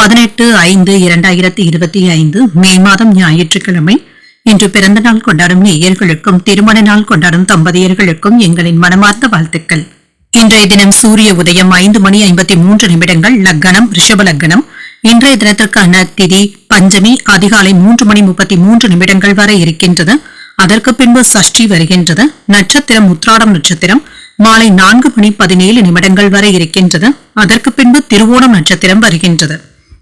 பதினெட்டு ஐந்து இரண்டாயிரத்தி இருபத்தி ஐந்து மே மாதம் ஞாயிற்றுக்கிழமை. இன்று பிறந்த நாள் கொண்டாடும் நேயர்களுக்கும் திருமண நாள் கொண்டாடும் தம்பதியர்களுக்கும் எங்களின் மனமார்ந்த வாழ்த்துக்கள். இன்றைய தினம் சூரிய உதயம் ஐந்து மணி ஐம்பத்தி மூன்று நிமிடங்கள். லக்கணம் ரிஷப லக்கணம் இன்றைய தினத்திற்கான திதி பஞ்சமி அதிகாலை மூன்று மணி முப்பத்தி மூன்று நிமிடங்கள் வரை இருக்கின்றது. அதற்கு பின்பு சஷ்டி வருகின்றது. நட்சத்திரம் உத்ராடம் நட்சத்திரம். மாலை நான்கு மணி பதினேழு நிமிடங்கள் வரை இருக்கின்றது. அதற்கு பின்பு திருவோணம் நட்சத்திரம் வருகின்றது.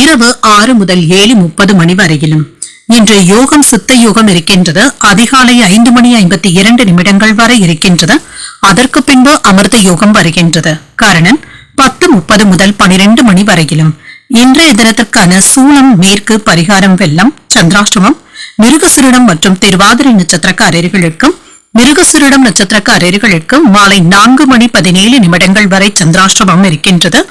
இரவு ஆறு முதல் ஏழு முப்பது மணி வரையிலும். இன்று யோகம் சித்த யோகம் இருக்கின்றது. அதிகாலை ஐந்து மணி ஐம்பத்தி இரண்டு நிமிடங்கள் வரை இருக்கின்றது. அதற்கு பின்பு அமிர்த யோகம் வருகின்றது. காரணம் பத்து முப்பது முதல் பனிரெண்டு மணி வரையிலும். இன்றைய தினத்திற்கான சூளம் மேற்கு பரிகாரம் வெள்ளம் சந்திராஷ்டமம் மிருகசுரிடம் மற்றும் திருவாதிரை நட்சத்திரக்காரர்களுக்கும் மிருகசுரிடம் நட்சத்திரக்காரர்களுக்கும் மாலை நான்கு மணி பதினேழு நிமிடங்கள் வரை சந்திராஷ்டமம் இருக்கின்றது.